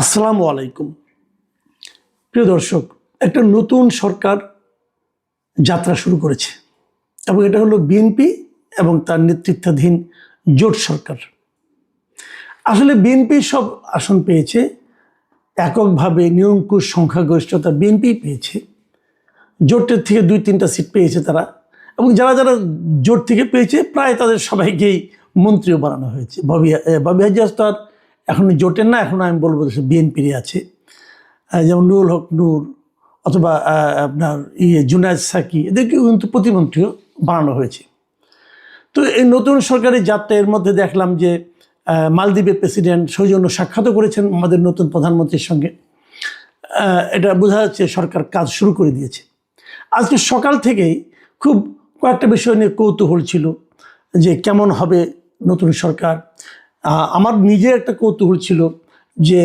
আসসালামু আলাইকুম। প্রিয় দর্শক, একটা নতুন সরকার যাত্রা শুরু করেছে এবং এটা হলো বিএনপি এবং তার নেতৃত্বাধীন জোট সরকার। আসলে বিএনপি সব আসন পেয়েছে, এককভাবে নিরঙ্কুশ সংখ্যাগরিষ্ঠতা বিএনপি পেয়েছে, জোটের থেকে দুই তিনটা সিট পেয়েছে তারা এবং যারা যারা জোট থেকে পেয়েছে, প্রায় তাদের সবাইকেই মন্ত্রীও বানানো হয়েছে। ববি ববি আর এখন জোটের না, এখন আমি বলব সে বিএনপিরই আছে। যেমন নুরুল হক নূর অথবা আপনার ইয়ে জুনায়দ সাকি এদেরকে কিন্তু প্রতিমন্ত্রীও বানানো হয়েছে। তো এই নতুন সরকারি যাত্রা এর মধ্যে দেখলাম যে মালদ্বীপের প্রেসিডেন্ট সৌজন্য সাক্ষাৎও করেছেন আমাদের নতুন প্রধানমন্ত্রীর সঙ্গে। এটা বোঝা যাচ্ছে সরকার কাজ শুরু করে দিয়েছে। আজকে সকাল থেকেই খুব কয়েকটা বিষয় নিয়ে কৌতূহল ছিল যে কেমন হবে নতুন সরকার আমার নিজের একটা কৌতূহল ছিল যে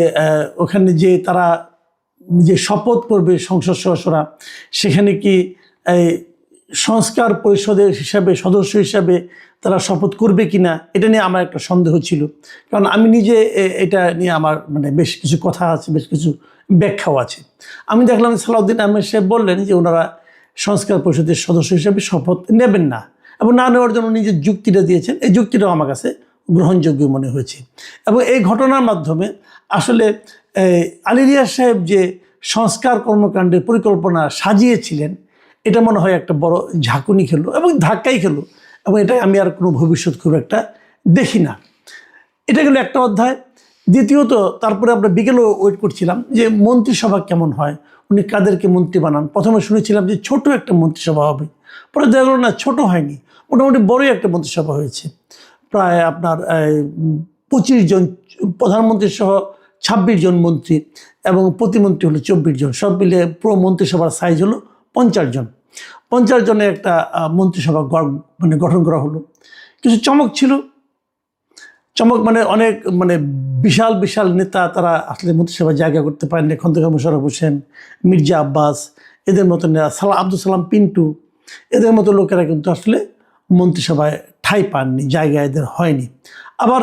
ওখানে যে তারা যে শপথ করবে সংসদ সদস্যরা, সেখানে কি সংস্কার পরিষদের হিসাবে, সদস্য হিসাবে তারা শপথ করবে কি না এটা নিয়ে আমার একটা সন্দেহ ছিল। কারণ আমি নিজে এটা নিয়ে আমার মানে বেশ কিছু কথা আছে, বেশ কিছু ব্যাখ্যাও আছে। আমি দেখলাম সালাউদ্দিন আহমেদ সাহেব বললেন যে ওনারা সংস্কার পরিষদের সদস্য হিসাবে শপথ নেবেন না এবং না নেওয়ার জন্য নিজের যুক্তিটা দিয়েছেন। এই যুক্তিটাও আমার কাছে গ্রহণযোগ্য মনে হয়েছে। এবং এই ঘটনার মাধ্যমে আসলে এই, আলী রিয়াজ সাহেব যে সংস্কার কর্মকাণ্ডের পরিকল্পনা সাজিয়েছিলেন এটা মনে হয় একটা বড় ঝাঁকুনি খেলো এবং ধাক্কাই খেলো। এবং এটা আমি আর কোনো ভবিষ্যৎ খুব একটা দেখি না। এটা গেলো একটা অধ্যায়। দ্বিতীয়ত তারপরে আমরা বিকেলেও ওয়েট করছিলাম যে মন্ত্রিসভা কেমন হয় উনি কাদেরকে মন্ত্রী বানান। প্রথমে শুনেছিলাম যে ছোট একটা মন্ত্রিসভা হবে। পরে দেখা গেলো না ছোটো হয়নি। মোটামুটি বড়ই একটা মন্ত্রিসভা হয়েছে। প্রায় আপনার পঁচিশ জন প্রধানমন্ত্রী সহ ছাব্বিশ জন মন্ত্রী এবং প্রতিমন্ত্রী হলো চব্বিশ জন। সব মিলে পুরো মন্ত্রিসভার সাইজ হলো পঞ্চাশ জন। পঞ্চাশ জনের একটা মন্ত্রিসভা মানে গঠন করা হলো। কিছু চমক ছিল। চমক মানে অনেক মানে বিশাল বিশাল নেতা তারা আসলে মন্ত্রিসভায় জায়গা করতে পারেননি খন্দকার মোশারফ হোসেন, মির্জা আব্বাস, এদের মতো নেতা, সালা, আব্দুল সালাম পিন্টু, এদের মতো লোকেরা কিন্তু আসলে মন্ত্রিসভায় ঠাঁই পাননি জায়গা এদের হয়নি। আবার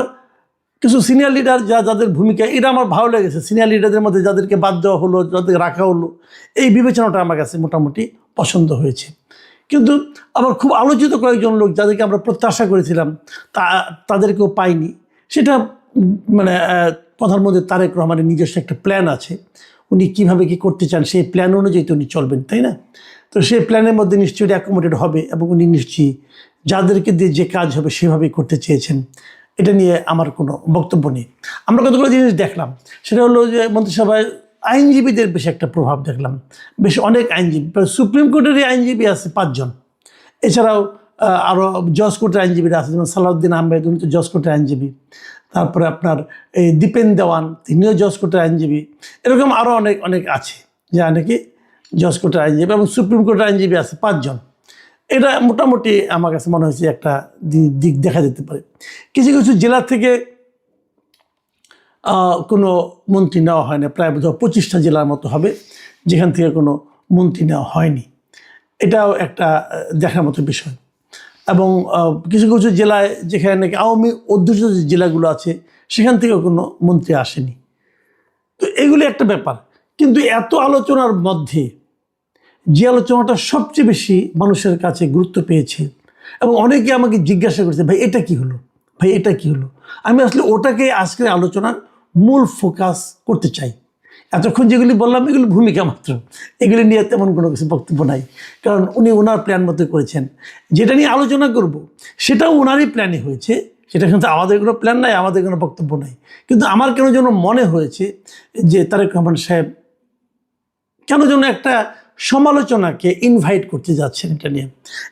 কিছু সিনিয়র লিডার যা যাদের ভূমিকা, এটা আমার ভালো লেগেছে। সিনিয়র লিডারদের মধ্যে যাদেরকে বাদ দেওয়া হলো যাদেরকে রাখা হলো, এই বিবেচনাটা আমার কাছে মোটামুটি পছন্দ হয়েছে। কিন্তু আবার খুব আলোচিত কয়েকজন লোক যাদেরকে আমরা প্রত্যাশা করেছিলাম, তা, তাদেরকেও পাইনি। সেটা মানে প্রধানমন্ত্রী তারেক রহমানের নিজস্ব একটা প্ল্যান আছে। উনি কীভাবে কি করতে চান, সেই প্ল্যান অনুযায়ী তো উনি চলবেন, তাই না? তো সেই প্ল্যানের মধ্যে নিশ্চয়ই অ্যাকোমোডেট হবে এবং উনি নিশ্চয়ই যাদেরকে দিয়ে যে কাজ হবে সেভাবেই করতে চেয়েছেন, এটা নিয়ে আমার কোনো বক্তব্য নেই। আমরা কতগুলো জিনিস দেখলাম, সেটা হলো যে মন্ত্রিসভায় আইনজীবীদের বেশ একটা প্রভাব দেখলাম। বেশ অনেক আইনজীবী সুপ্রিম কোর্টেরই আইনজীবী আছে পাঁচজন। এছাড়াও আরও জজ কোর্টের আইনজীবীরা আছে, যেমন সালাউদ্দিন আহমেদ, উনি তো জজ কোর্টের আইনজীবী। তারপরে আপনার এই দীপেন দেওয়ান, তিনিও জজ কোর্টের আইনজীবী। এরকম আরও অনেক অনেক আছে যা নাকি জজ কোর্টের আইনজীবী এবং সুপ্রিম কোর্টের আইনজীবী আছে পাঁচজন। এটা মোটামুটি আমার কাছে মনে হয়েছে একটা দিক দেখা যেতে পারে। কিছু কিছু জেলা থেকে কোনো মন্ত্রী নেওয়া হয় না। প্রায় বোধহয় পঁচিশটা জেলার মতো হবে, যেখান থেকে কোনো মন্ত্রী নেওয়া হয়নি। এটাও একটা দেখার মতো বিষয়। এবং কিছু কিছু জেলায় যেখানে নাকি আওয়ামী অধ্যুষিত যে জেলাগুলো আছে, সেখান থেকেও কোনো মন্ত্রী আসেনি। তো এগুলি একটা ব্যাপার। কিন্তু এত আলোচনার মধ্যে যে আলোচনাটা সবচেয়ে বেশি মানুষের কাছে গুরুত্ব পেয়েছে। এবং অনেকে আমাকে জিজ্ঞাসা করেছে, ভাই, এটা কি হলো? ভাই, এটা কি হলো? আমি আসলে ওটাকে আজকের আলোচনার মূল ফোকাস করতে চাই। এতক্ষণ যেগুলি বললাম, এগুলি ভূমিকা মাত্র। এগুলি নিয়ে তেমন কোনো কিছু বক্তব্য নাই। কারণ উনি ওনার প্ল্যান মতো করেছেন। যেটা নিয়ে আলোচনা করব, সেটাও ওনারই প্ল্যানে হয়েছে। সেটা কিন্তু আমাদের কোনো প্ল্যান নাই, আমাদের কোনো বক্তব্য নাই। কিন্তু আমার কেন যেন মনে হয়েছে যে তারেক রহমান সাহেব কেন যেন একটা সমালোচনাকে ইনভাইট করতে যাচ্ছেন এটা নিয়ে।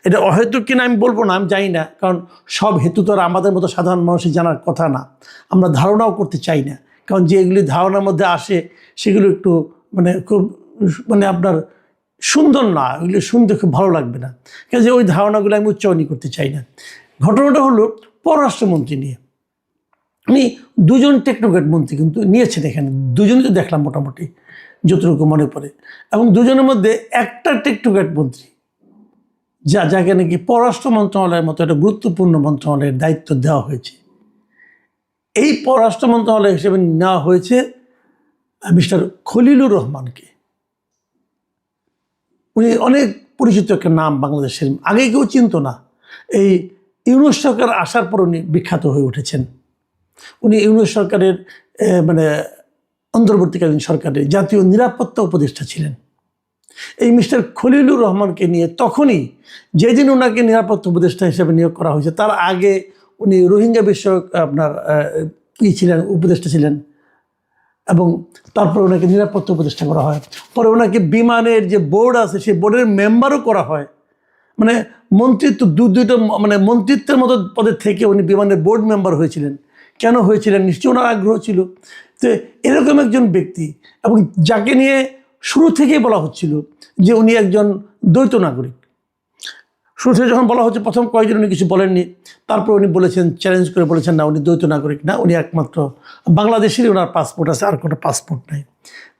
এটা অহেতুক কিনা আমি বলব না, আমি জানি না, কারণ সব হেতু তো আর আমাদের মতো সাধারণ মানুষের জানার কথা না। আমরা ধারণাও করতে চাই না, কারণ যে এগুলি ধারণার মধ্যে আসে, সেগুলো একটু মানে খুব মানে আপনার সুন্দর না, এগুলো শুনতে খুব ভালো লাগবে না। কাজে ওই ধারণাগুলো আমি উচ্চারণই করতে চাই না। ঘটনাটা হলো পররাষ্ট্রমন্ত্রী নিয়ে। উনি দুজন টেকনোক্রেট মন্ত্রী কিন্তু নিয়েছেন এখানে, দুজনই তো দেখলাম মোটামুটি। যতটুকু মনে পড়ে। এবং দুজনের মধ্যে একটা টেকনোক্রেট মন্ত্রী, যা, যাকে নাকি পররাষ্ট্র মন্ত্রণালয়ের মতো একটা গুরুত্বপূর্ণ মন্ত্রণালয়ের দায়িত্ব দেওয়া হয়েছে। এই পররাষ্ট্র মন্ত্রণালয় হিসেবে নেওয়া হয়েছে মিস্টার খলিলুর রহমানকে। উনি অনেক পরিচিত একটা নাম বাংলাদেশের, আগে কেউ চিনত না। এই ইউনুস সরকার আসার পর উনি বিখ্যাত হয়ে উঠেছেন। উনি ইউনুস সরকারের মানে অন্তর্বর্তীকালীন সরকারের জাতীয় নিরাপত্তা উপদেষ্টা ছিলেন। এই মিস্টার খলিলুর রহমানকে নিয়ে তখনই যেদিন ওনাকে নিরাপত্তা উপদেষ্টা হিসেবে নিয়োগ করা হয়েছে, তার আগে উনি রোহিঙ্গা বিষয়ক আপনার কী ছিলেন, উপদেষ্টা ছিলেন এবং তারপর ওনাকে নিরাপত্তা উপদেষ্টা করা হয়। পরে ওনাকে বিমানের যে বোর্ড আছে, সেই বোর্ডের মেম্বারও করা হয়। মানে মন্ত্রিত্ব, দু, দুইটা মানে মন্ত্রিত্বের মতো পদে থেকে উনি বিমানের বোর্ড মেম্বার হয়েছিলেন। কেন হয়েছিলেন? নিশ্চয়ই ওনার আগ্রহ ছিল। তো এরকম একজন ব্যক্তি এবং যাকে নিয়ে শুরু থেকেই বলা হচ্ছিল যে উনি একজন দ্বৈত নাগরিক। শুরু থেকে যখন বলা হচ্ছে প্রথম কয়েকজন উনি কিছু বলেননি, তারপর উনি বলেছেন চ্যালেঞ্জ করে বলেছেন, না, উনি দ্বৈত নাগরিক না, উনি একমাত্র বাংলাদেশেরই ওনার পাসপোর্ট আছে, আর কোনো পাসপোর্ট নাই।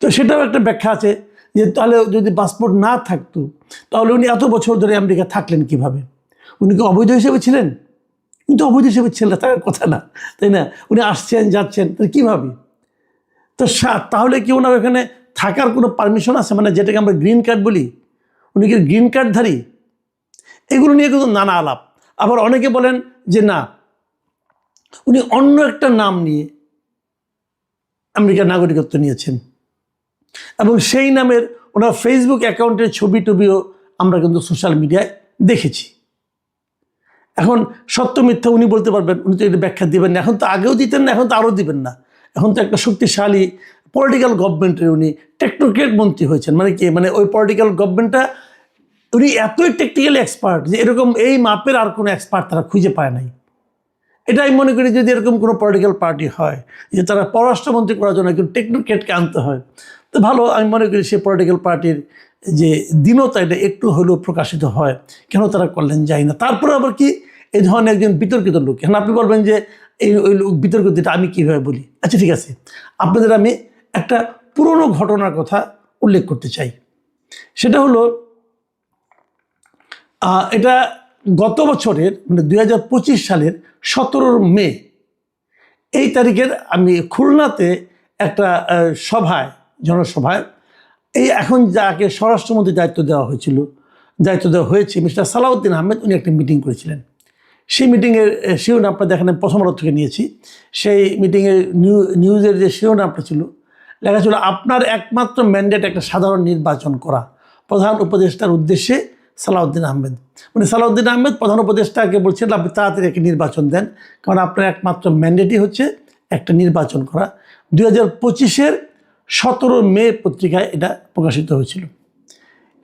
তো সেটাও একটা ব্যাখ্যা আছে যে তাহলে যদি পাসপোর্ট না থাকতো, তাহলে উনি এত বছর ধরে আমেরিকা থাকলেন কীভাবে? উনি কি অবৈধ হিসেবে ছিলেন? কিন্তু অবৈধ হিসেবে ছিলেন থাকার কথা না, তাই না? উনি আসছেন, যাচ্ছেন কীভাবে? তো সা- তাহলে কি ওনার ওখানে থাকার কোনো পারমিশন আছে? মানে যেটাকে আমরা গ্রিন কার্ড বলি। উনি কি গ্রিন কার্ডধারী এগুলো নিয়ে কিন্তু নানা আলাপ। আবার অনেকে বলেন যে না, উনি অন্য একটা নাম নিয়ে আমেরিকার নাগরিকত্ব নিয়েছেন। এবং সেই নামের ওনার ফেসবুক অ্যাকাউন্টের ছবি টবিও আমরা কিন্তু সোশ্যাল মিডিয়ায় দেখেছি। এখন সত্য মিথ্যা উনি বলতে পারবেন, উনি তো এটা ব্যাখ্যা দিবেন না। এখন তো আগেও দিতেন না, এখন তো আরও দিবেন না। এখন তো একটা শক্তিশালী পলিটিক্যাল গভর্নমেন্টের উনি টেকনোক্রেট মন্ত্রী হয়েছেন। মানে কি? মানে ওই পলিটিক্যাল গভর্নমেন্টটা উনি এতই টেকনিক্যালি এক্সপার্ট যে এরকম এই মাপের আর কোনো এক্সপার্ট তারা খুঁজে পায় নাই। এটা আমি মনে করি যদি এরকম কোনো পলিটিক্যাল পার্টি হয়, যে তারা পররাষ্ট্রমন্ত্রী করার জন্য একজন টেকনোক্রেটকে আনতে হয়, তো ভালো, আমি মনে করি সেই পলিটিক্যাল পার্টির যে দীনতা এটা একটু হলেও প্রকাশিত হয়। কেন তারা করলেন যাই না। তারপরে আবার কি এই ধরনের একজন বিতর্কিত লোক। এখন আপনি বলবেন যে এই, ওই লোক বিতর্কিত, এটা আমি কীভাবে বলি? আচ্ছা ঠিক আছে। আপনাদের আমি একটা পুরনো ঘটনার কথা উল্লেখ করতে চাই। সেটা হলো এটা গত বছরের মানে দু হাজার পঁচিশ সালের সতেরোর মে, এই তারিখের আমি খুলনাতে একটা সভায়, জনসভায়, এই এখন যাকে স্বরাষ্ট্রমন্ত্রী দায়িত্ব দেওয়া হয়েছিল, দায়িত্ব দেওয়া হয়েছে মিস্টার সালাউদ্দিন আহমেদ, উনি একটা মিটিং করেছিলেন। সেই মিটিংয়ের শিরোনামটা দেখেন আমি প্রথম আলো থেকে নিয়েছি। সেই মিটিংয়ের নিউ নিউজের যে শিরোনামটা ছিল, লেখা ছিল, আপনার একমাত্র ম্যান্ডেট একটা সাধারণ নির্বাচন করা। প্রধান উপদেষ্টার উদ্দেশ্যে সালাউদ্দিন আহমেদ। মানে সালাউদ্দিন আহমেদ প্রধান উপদেষ্টাকে বলছিলেন আপনি তাড়াতাড়ি একটা নির্বাচন দেন। কারণ আপনার একমাত্র ম্যান্ডেটই হচ্ছে একটা নির্বাচন করা। দুই হাজার পঁচিশের সতেরো মে পত্রিকায় এটা প্রকাশিত হয়েছিল।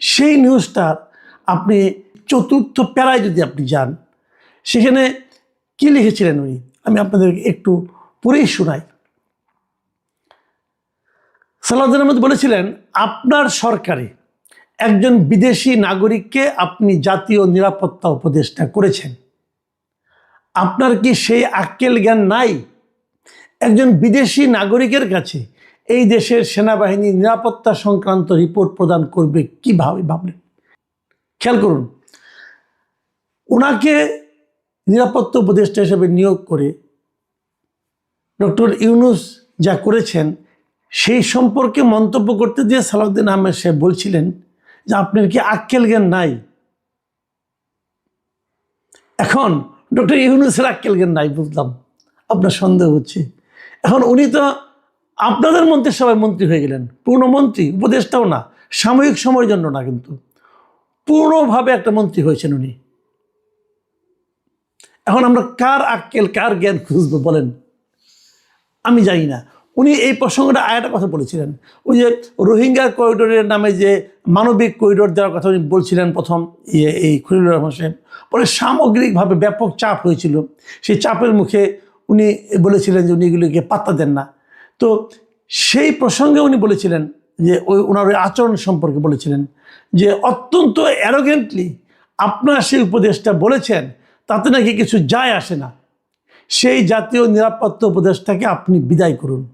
সেই নিউজটার আপনি চতুর্থ প্যারায় যদি আপনি যান সেখানে কি লিখেছিলেন উনি? আমি আপনাদেরকে একটু পড়েই শোনাই। সালাউদ্দিন আহমেদ বলেছিলেন, আপনার সরকারে একজন বিদেশি নাগরিককে আপনি জাতীয় নিরাপত্তা উপদেষ্টা করেছেন। আপনার কি সেই আক্কেল জ্ঞান নাই? একজন বিদেশি নাগরিকের কাছে এই দেশের সেনাবাহিনী নিরাপত্তা সংক্রান্ত রিপোর্ট প্রদান করবে কীভাবে ভাবলেন? খেয়াল করুন ওনাকে নিরাপত্তা উপদেষ্টা হিসেবে নিয়োগ করে ডক্টর ইউনুস যা করেছেন, সেই সম্পর্কে মন্তব্য করতে দিয়ে সালাউদ্দিন আহমেদ সাহেব বলছিলেন যে আপনার কি আক্কেল জ্ঞান নাই? এখন ডক্টর ইউনুসের আক্কেল জ্ঞান নাই বুঝলাম, আপনার সন্দেহ হচ্ছে। এখন উনি তো আপনাদের মন্ত্রিসভায় মন্ত্রী হয়ে গেলেন পূর্ণ মন্ত্রী, উপদেষ্টাও না, সাময়িক সময়ের জন্য না কিন্তু। পূর্ণভাবে একটা মন্ত্রী হয়েছেন উনি। এখন আমরা কার আক্কেল, কার জ্ঞান খুঁজবো বলেন? আমি জানি না। উনি এই প্রসঙ্গটা আরেকটা কথা বলেছিলেন। ওই যে রোহিঙ্গা করিডোরের নামে যে মানবিক করিডোর দেওয়ার কথা উনি বলছিলেন প্রথম ইয়ে এই খলিলুর রহমান সাহেব। পরে সামগ্রিকভাবে ব্যাপক চাপ হয়েছিল। সেই চাপের মুখে উনি বলেছিলেন যে উনি এগুলিকে পাত্তা দেন না। তো সেই প্রসঙ্গে উনি বলেছিলেন যে ওই ওনার ওই আচরণ সম্পর্কে বলেছিলেন যে অত্যন্ত অ্যারোগেন্টলি আপনার সেই উপদেশটা বলেছেন তাতে নাকি কিছু যায় আসে না। সেই জাতীয় নিরাপত্তা উপদেষ্টাকে আপনি বিদায় করুন।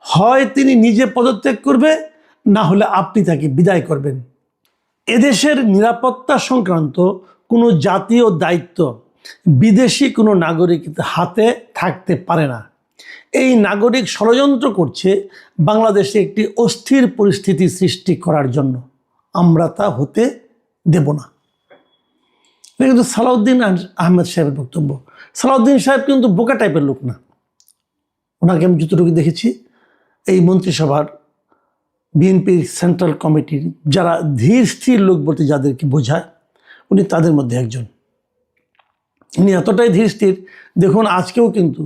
হয় তিনি নিজে পদত্যাগ করবে, না হলে আপনি তাকে বিদায় করবেন। এদেশের নিরাপত্তা সংক্রান্ত কোনো জাতীয় দায়িত্ব বিদেশি কোনো নাগরিকের হাতে থাকতে পারে না। এই নাগরিক ষড়যন্ত্র করছে বাংলাদেশে একটি অস্থির পরিস্থিতি সৃষ্টি করার জন্য। আমরা তা হতে দেব না। এটা কিন্তু সালাউদ্দিন আহমেদ সাহেবের বক্তব্য। সালাউদ্দিন সাহেব কিন্তু বোকা টাইপের লোক না। ওনাকে আমি যতটুকু দেখেছি, এই মন্ত্রিসভার বিএনপির সেন্ট্রাল কমিটির যারা ধীর, স্থির লোক বলতে যাদেরকে বোঝায়, উনি তাদের মধ্যে একজন। উনি এতটাই ধীর, স্থির, দেখুন আজকেও কিন্তু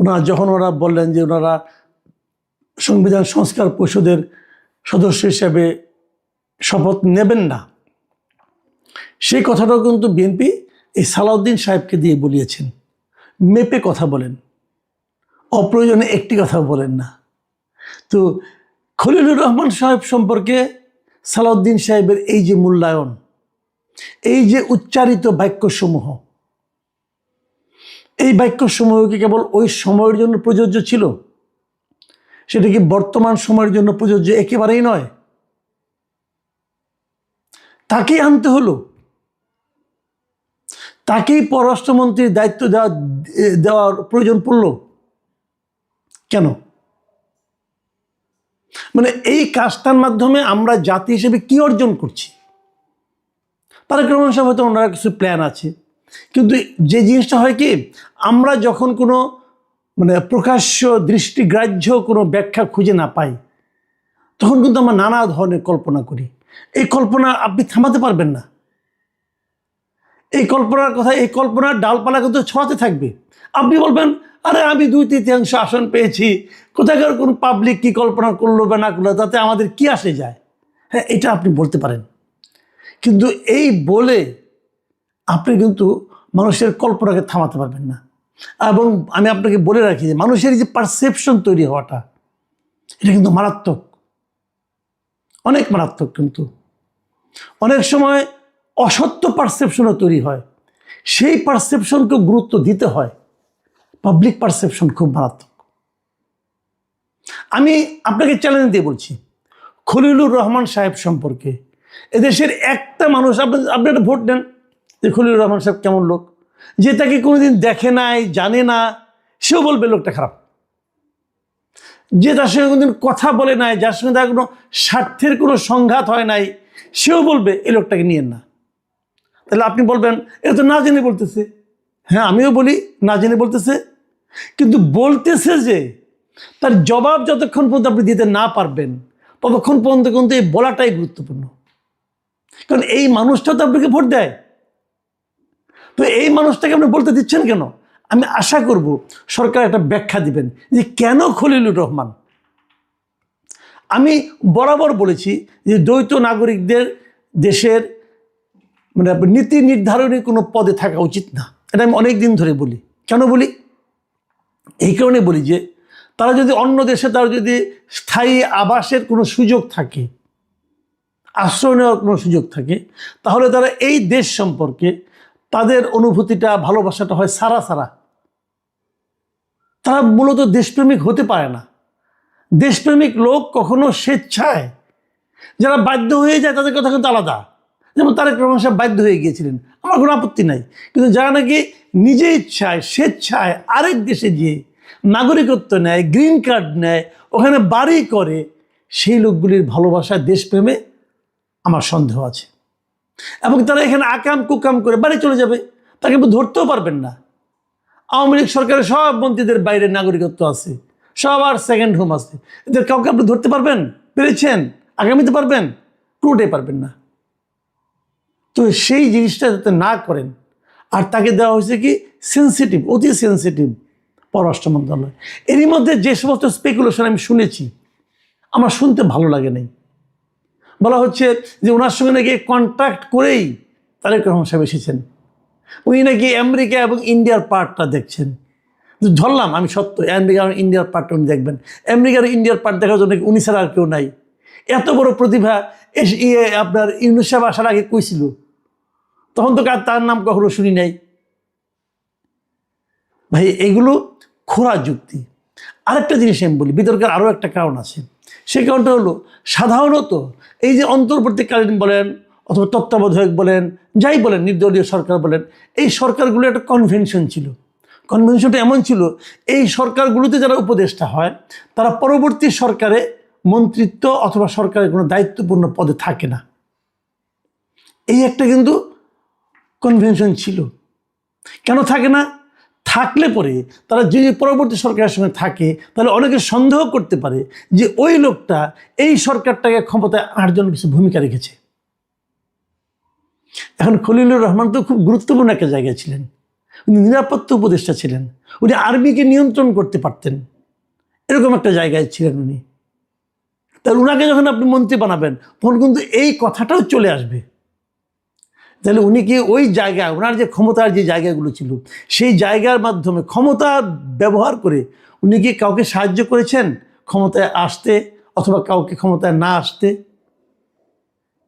ওনারা যখন ওরা বললেন যে ওনারা সংবিধান সংস্কার পরিষদের সদস্য হিসেবে শপথ নেবেন না সেই কথাটাও কিন্তু বিএনপি এই সালাউদ্দিন সাহেবকে দিয়ে বলিয়েছেন। মেপে কথা বলেন। অপ্রয়োজনে একটি কথা বলেন না। তো খলিলুর রহমান সাহেব সম্পর্কে সালাউদ্দিন সাহেবের এই যে মূল্যায়ন, এই যে উচ্চারিত বাক্যসমূহ, এই বাক্যসমূহ কি কেবল ওই সময়ের জন্য প্রযোজ্য ছিল? সেটা কি বর্তমান সময়ের জন্য প্রযোজ্য? একেবারেই নয়। তাকেই আনতে হলো। তাকেই পররাষ্ট্রমন্ত্রীর দায়িত্ব দেওয়া দেওয়ার প্রয়োজন পড়ল? কেন? মানে এই কাজটার মাধ্যমে আমরা জাতি হিসেবে কি অর্জন করছি? তারা ক্রমশ হয়তো ওনারা কিছু প্ল্যান আছে। কিন্তু যে জিনিসটা হয় কি, আমরা যখন কোনো মানে প্রকাশ্য দৃষ্টিগ্রাহ্য কোনো ব্যাখ্যা খুঁজে না পাই, তখন কিন্তু আমরা নানা ধরনের কল্পনা করি। এই কল্পনা আপনি থামাতে পারবেন না। এই কল্পনার কথা, এই কল্পনার ডালপালা কিন্তু ছড়াতে থাকবে। আপনি বলবেন, আরে আমি দুই তৃতীয়াংশ আসন পেয়েছি কোথাকার কোন পাবলিক কি কল্পনা করল বা না করল, তাতে আমাদের কি আসে যায়? হ্যাঁ এটা আপনি বলতে পারেন। কিন্তু এই বলে আপনি কিন্তু মানুষের কল্পনাকে থামাতে পারবেন না। এবং আমি আপনাকে বলে রাখি যে মানুষের যে পারসেপশন তৈরি হওয়াটা, এটা কিন্তু মারাত্মক। অনেক মারাত্মক কিন্তু। অনেক সময় অসত্য পারসেপশনও তৈরি হয়। সেই পারসেপশনকে গুরুত্ব দিতে হয়। পাবলিক পারসেপশন খুব মারাত্মক। আমি আপনাকে চ্যালেঞ্জ দিয়ে বলছি, খলিলুর রহমান সাহেব সম্পর্কে। এদেশের একটা মানুষ, আপনি আপনি একটা ভোট দেন যে খলিলুর রহমান সাহেব কেমন লোক? যে তাকে কোনোদিন দেখে নাই, জানে না, সেও বলবে লোকটা খারাপ। যে তার সঙ্গে কোনোদিন কথা বলে নাই, যার সঙ্গে তার কোনো স্বার্থের কোনো সংঘাত হয় নাই, সেও বলবে, এই লোকটাকে নিয়েন না। তাহলে আপনি বলবেন এটা তো না জেনে বলতেছে। হ্যাঁ আমিও বলি, না জেনে বলতেছে। কিন্তু বলতেছে যে, তার জবাব যতক্ষণ পর্যন্ত আপনি দিতে না পারবেন, ততক্ষণ পর্যন্ত কিন্তু এই বলাটাই গুরুত্বপূর্ণ। কারণ এই মানুষটা তো আপনাকে ভোট দেয়। তো এই মানুষটাকে আপনি বলতে দিচ্ছেন কেন? আমি আশা করব সরকার একটা ব্যাখ্যা দিবেন যে কেন খলিলুর রহমান? আমি বরাবর বলেছি যে দ্বৈত নাগরিকদের দেশের মানে নীতি নির্ধারণী কোনো পদে থাকা উচিত না। এটা আমি অনেক দিন ধরে বলি। কেন বলি? এই কারণে বলি যে, তারা যদি অন্য দেশে তার যদি স্থায়ী আবাসের কোনো সুযোগ থাকে, আশ্রয় নেওয়ার কোনো সুযোগ থাকে, তাহলে তারা এই দেশ সম্পর্কে তাদের অনুভূতিটা, ভালোবাসাটা হয় সারা সারা। তারা মূলত দেশপ্রেমিক হতে পারে না। দেশপ্রেমিক লোক কখনো স্বেচ্ছায় যারা বাধ্য হয়ে যায় তাদের কথা কিন্তু আলাদা। যেমন তারেক রহমান সাহেব বাধ্য হয়ে গিয়েছিলেন। আমার কোনো আপত্তি নাই। কিন্তু যারা নাকি নিজে ইচ্ছায়, স্বেচ্ছায় আরেক দেশে গিয়ে নাগরিকত্ব নেয়, গ্রিন কার্ড নেয়, ওখানে বাড়ি করে, সেই লোকগুলির ভালোবাসায় দেশপ্রেমে আমার সন্দেহ আছে। এবং তারা এখানে আকাম কুকাম করে বাড়ি চলে যাবে। তাকে ধরতেও পারবেন না। আওয়ামী লীগ সরকারের সব মন্ত্রীদের বাইরে নাগরিকত্ব আছে। সবার সেকেন্ড হোম আছে। এদের কাউকে আপনি ধরতে পারবেন? পেরেছেন? আগামীতে পারবেন? কোনোটাই পারবেন না। তো সেই জিনিসটা যাতে না করেন, আর তাকে দেওয়া হয়েছে কি সেন্সিটিভ অতি সেন্সিটিভ পররাষ্ট্র মন্ত্রণালয়। এরই মধ্যে যে সমস্ত স্পেকুলেশন আমি শুনেছি, আমার শুনতে ভালো লাগে নাই। বলা হচ্ছে যে ওনার সঙ্গে নাকি কন্ট্যাক্ট করেই তারেক রহমান সাহেব এসেছেন। উনি নাকি আমেরিকা এবং ইন্ডিয়ার পার্টটা দেখছেন। ধরলাম আমি সত্য, আমেরিকা ইন্ডিয়ার পার্টটা উনি দেখবেন। আমেরিকার ইন্ডিয়ার পার্ট দেখার জন্য উনি ছাড়া আর কেউ নাই। এত বড় প্রতিভা ইয়ে আপনার ইউনুস সাহেব আসার আগে কইছিল। তখন তো তার নাম কখনো শুনি নাই। ভাই, এগুলো খোরা যুক্তি। আরেকটা জিনিস আমি বলি, বিতর্কের আরও একটা কারণ আছে। সেই কারণটা হলো, সাধারণত এই যে অন্তর্বর্তীকালীন বলেন অথবা তত্ত্বাবধায়ক বলেন, যাই বলেন, নির্দলীয় সরকার বলেন, এই সরকারগুলো একটা কনভেনশন ছিল। কনভেনশনটা এমন ছিল, এই সরকারগুলোতে যারা উপদেষ্টা হয়, তারা পরবর্তী সরকারে মন্ত্রিত্ব অথবা সরকারের কোনো দায়িত্বপূর্ণ পদে থাকে না। এই একটা কিন্তু কনভেনশন ছিল। কেন থাকে না? থাকলে পরে তারা যে পরবর্তী সরকারের সঙ্গে থাকে, তাহলে অনেকে সন্দেহ করতে পারে যে ওই লোকটা এই সরকারটাকে ক্ষমতায় আনার জন্য কিছু ভূমিকা রেখেছে। এখন খলিলুর রহমান তো খুব গুরুত্বপূর্ণ একটা জায়গায় ছিলেন। উনি নিরাপত্তা উপদেষ্টা ছিলেন। উনি আর্মিকে নিয়ন্ত্রণ করতে পারতেন। এরকম একটা জায়গায় ছিলেন উনি। তাহলে উনাকে যখন আপনি মন্ত্রী বানাবেন, তখন কিন্তু এই কথাটাও চলে আসবে। তাহলে উনি কি ওই জায়গায় ওনার যে ক্ষমতার যে জায়গাগুলো ছিল, সেই জায়গার মাধ্যমে ক্ষমতা ব্যবহার করে উনি কি কাউকে সাহায্য করেছেন ক্ষমতায় আসতে অথবা কাউকে ক্ষমতায় না আসতে?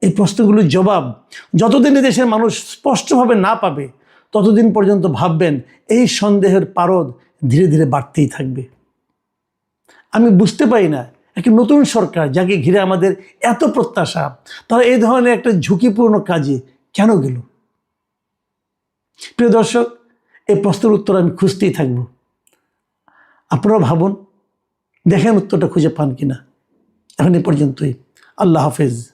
এই প্রশ্নগুলোর জবাব যতদিন দেশের মানুষ স্পষ্টভাবে না পাবে, ততদিন পর্যন্ত ভাববেন এই সন্দেহের পারদ ধীরে ধীরে বাড়তেই থাকবে। আমি বুঝতে পারি না একটা নতুন সরকার যাকে ঘিরে আমাদের এত প্রত্যাশা? তারা এই ধরনের একটা ঝুঁকিপূর্ণ কাজে কেন গেল? প্রিয় দর্শক, এই প্রশ্নের উত্তর আমি খুঁজতেই থাকব। আপনারা ভাবুন, দেখেন উত্তরটা খুঁজে পান কিনা। এখন এ পর্যন্তই। আল্লাহ হাফেজ।